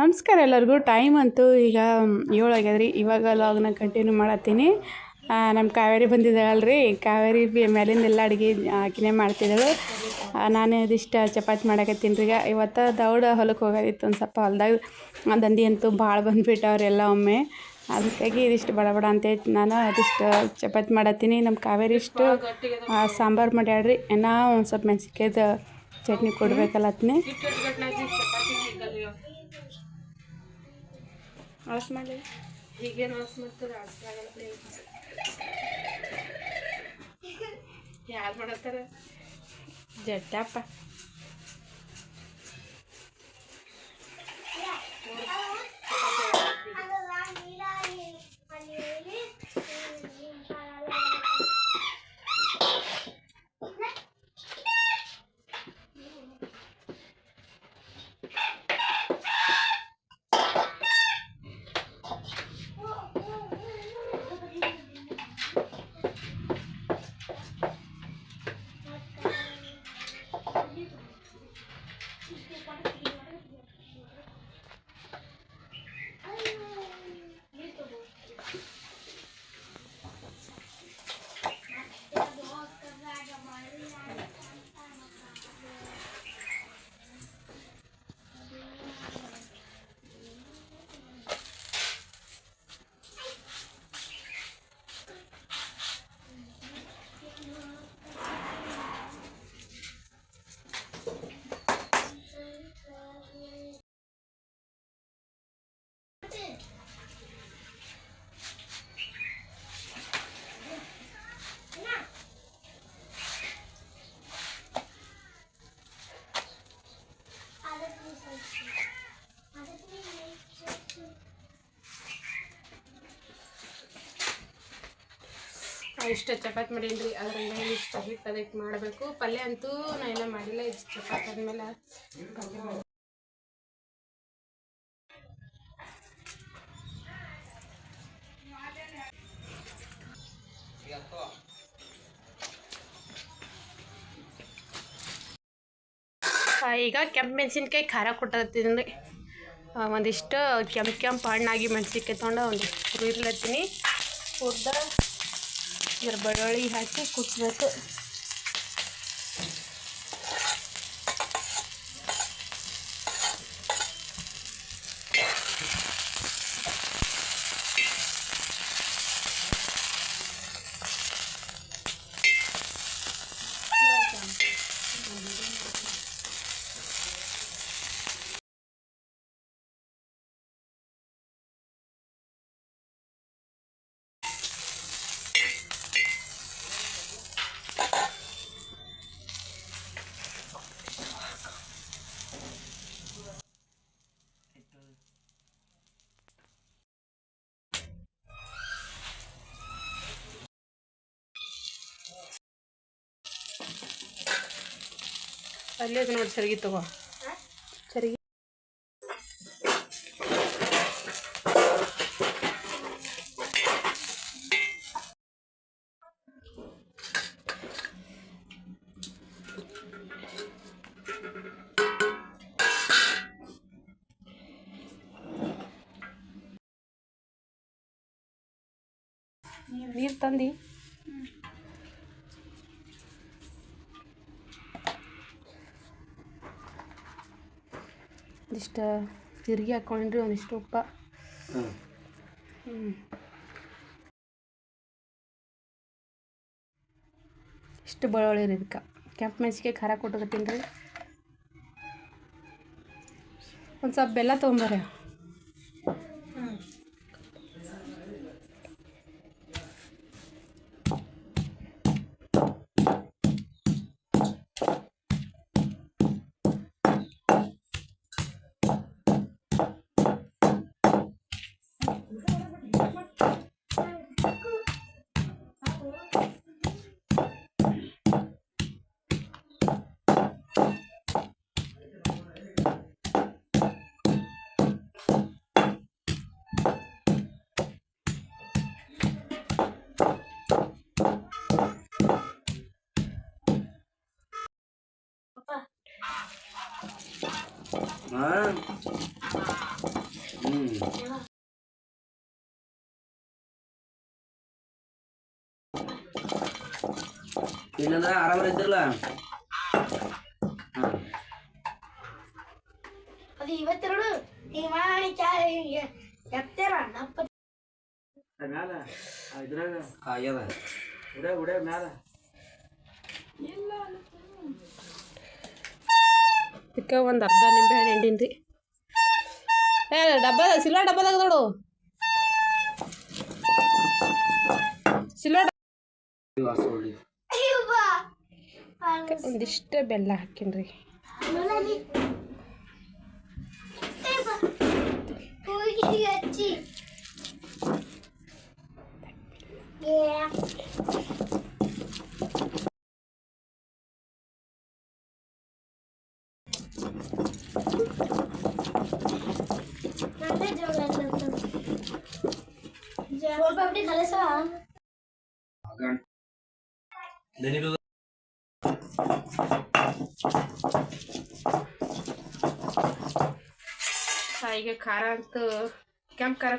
ನಮಸ್ಕಾರ ಎಲ್ಲರಿಗೂ. ಟೈಮ್ ಅಂತೂ ಈಗ ಏಳು ಆಗ್ಯದ್ರಿ. ಇವಾಗ ಲಾಗ್ನ ಕಂಟಿನ್ಯೂ ಮಾಡತ್ತೀನಿ. ನಮ್ಮ ಕಾವೇರಿ ಬಂದಿದ್ದಾಳಲ್ರಿ. ಕಾವೇರಿ ಮೇಲಿಂದೆಲ್ಲ ಅಡುಗೆ ಆಕಿನೇ ಮಾಡ್ತಿದ್ದಳು. ನಾನು ಇದಿಷ್ಟು ಚಪಾತಿ ಮಾಡಕತ್ತೀನಿ ರೀ ಈಗ. ಇವತ್ತು ದೌಡ ಹೊಲಕ್ಕೆ ಹೋಗೋದಿತ್ತು ಒಂದು ಸ್ವಲ್ಪ ಹೊಲ್ದಾಗ. ದಂದಿ ಅಂತೂ ಭಾಳ ಬಂದುಬಿಟ್ಟವ್ರೆಲ್ಲ ಒಮ್ಮೆ. ಅದಕ್ಕಾಗಿ ಇದಿಷ್ಟು ಬಡ ಬಡ ಅಂತೇಳಿ ನಾನು ಅದಿಷ್ಟು ಚಪಾತಿ ಮಾಡತ್ತೀನಿ. ನಮ್ಮ ಕಾವೇರಿ ಇಷ್ಟು ಸಾಂಬಾರು ಮಾಡ್ಯಾಳ್ರಿ. ಏನೋ ಒಂದು ಸ್ವಲ್ಪ ಮೆಣಸಿಕಾಯ್ದು ಚಟ್ನಿ ಕೊಡ್ಬೇಕಲ್ಲತ್ನಿ. ಆಸ್ ಮಾಡಿ ಈಗೇನು ವಾಸ ಮಾಡ್ತಾರೆ ಅಷ್ಟಾಗಲ್ಲ ಯಾರು ಮಾಡತ್ತಾರ ಜಟ್ಟಪ್ಪ ಇಷ್ಟ ಚಪಾತಿ ಮಾಡೀನಿ ಅದ್ರಾಗ ಇಷ್ಟ ಹಿಟ್ಟು ಅದಕ್ಕೆ ಮಾಡಬೇಕು ಪಲ್ಯ ಅಂತೂ ನಾ ಏನೂ ಮಾಡಿಲ್ಲ ಇಷ್ಟು ಚಪಾತಿ ಆದ್ಮೇಲೆ ಈಗ ಕೆಂಪು ಮೆಣಸಿನ್ಕಾಯಿ ಖಾರ ಕೊಟ್ಟಿದ್ದೀನಿ ಒಂದಿಷ್ಟು ಕೆಂಪು ಕೆಂಪು ಹಣ್ಣಾಗಿ ಮೆಣಸಿನ್ಕಾಯಿ ತೊಗೊಂಡು ಒಂದಿಷ್ಟು ಹುರಿಲತ್ತೀನಿ ಹುರ್ದ ಇದ್ರ ಬೆಳ್ಳುಳ್ಳಿ ಹಾಕಿ ಕುಟ್ಬೇಕು. ಅಲ್ಲೇ ಅದು ನೋಡಿ ಸರಿಗೆ ತಗೋ ಸರಿಗೆ ನೀರು ತಂದು ಒಂದಿಷ್ಟು ತಿರುಗಿ ಹಾಕ್ಕೊಂಡ್ರಿ ಒಂದಿಷ್ಟು ಉಪ್ಪ. ಹ್ಞೂ ಇಷ್ಟು ಬೆಳ್ಳುಳ್ಳಿ ರೀ ಇದಕ್ಕೆ. ಕೆಂಪು ಮೆಣಸಿಗೆ ಖಾರ ಕೊಟ್ಟಿರ್ತೀನಿ ರೀ. ಒಂದು ಸ್ವಲ್ಪ ಬೆಲ್ಲ ತೊಗೊಂಬರ್ರಿ. என்னதான் அரை மணி எடுத்துடல அது இவத்தோடு நீ மாணிக்காதீங்க எத்தனை நப்ப மேல இதாக ஐயா விட விட மேல இல்லை ಇದಕ್ಕೆ ಒಂದು ಅರ್ಧ ನಿಂಬೆ ಹಣ್ಣು ಹಿಂಡಿನ ರೀ. ಏ, ಡಬ್ಬ ಸಿಲ್ವ ಡಬ್ಬದಾಗ ನೋಡು. ಹೊಡಿ ಒಂದಿಷ್ಟೇ ಬೆಲ್ಲ ಹಾಕಿನ್ರಿ ರೀ. ಹಚ್ಚಿ ಸ್ವಲ್ಪ ಕಲಸ ಈಗ ಖಾರ ಅಂತೂ ಕೆಂಪು ಖಾರ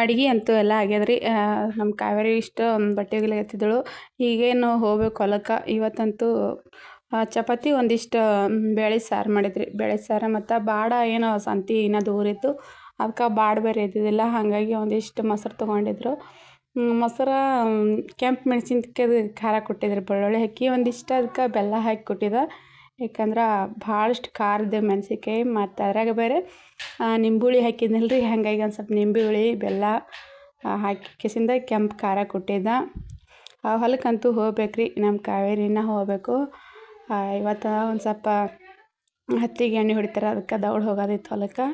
ಅಡುಗೆ ಅಂತೂ ಎಲ್ಲ ಆಗ್ಯದ್ರಿ. ನಮ್ಮ ಕಾವೇರಿ ಇಷ್ಟ ಒಂದು ಬಟ್ಟೆ ಒಗಿಲಿಕತ್ತಿದ್ದಳು. ಈಗೇನು ಹೋಗ್ಬೇಕು ಹೊಲಕ್ಕೆ. ಇವತ್ತಂತೂ ಚಪಾತಿ ಒಂದಿಷ್ಟು ಬೇಳೆ ಸಾರು ಮಾಡಿದ್ರಿ. ಬೇಳೆ ಸಾರು ಮತ್ತು ಬಾಡ ಏನೋ ಸಂತಿ ಇನ್ನೂ ದೂರ ಇತ್ತು ಅದಕ್ಕೆ ಬಾಡ ಬೇರೆ ಇದ್ದಿದ್ದಿಲ್ಲ. ಹಾಗಾಗಿ ಒಂದಿಷ್ಟು ಮೊಸರು ತೊಗೊಂಡಿದ್ರು. ಮೊಸರು ಕೆಂಪು ಮೆಣ್ಸಿನ್ಕಾಯ್ದು ಖಾರ ಕೊಟ್ಟಿದ್ರು ಬೆಳ್ಳುಳ್ಳಿ ಹಾಕಿ. ಒಂದಿಷ್ಟು ಅದಕ್ಕೆ ಬೆಲ್ಲ ಹಾಕಿ ಕೊಟ್ಟಿದ್ದೆ. ಯಾಕಂದ್ರೆ ಭಾಳಷ್ಟು ಖಾರದ ಮೆಣಸಿನ್ಕಾಯಿ ಮತ್ತು ಅದ್ರಾಗ ಬೇರೆ ನಿಂಬುಳಿ ಹಾಕಿದ್ನಲ್ಲ ರೀ. ಹಾಗಾಗಿ ಒಂದು ಸ್ವಲ್ಪ ನಿಂಬೆ ಬೆಲ್ಲ ಹಾಕಿ ಕಿಸಿಂದ ಕೆಂಪು ಖಾರ ಕೊಟ್ಟಿದ್ದ. ಆ, ಹೊಲಕ್ಕಂತೂ ಹೋಗ್ಬೇಕು ರೀ ನಮ್ಮ ಕಾವೇರಿನ ಹೋಗಬೇಕು. ಇವತ್ತು ಒಂದು ಸ್ವಲ್ಪ ಹತ್ತಿಗೆ ಎಣ್ಣೆ ಹೊಡಿತಾರೆ. ಅದಕ್ಕೆ ದೌಡ್ ಹೋಗೋದಿತ್ತು ಹೊಲಕ್ಕೆ.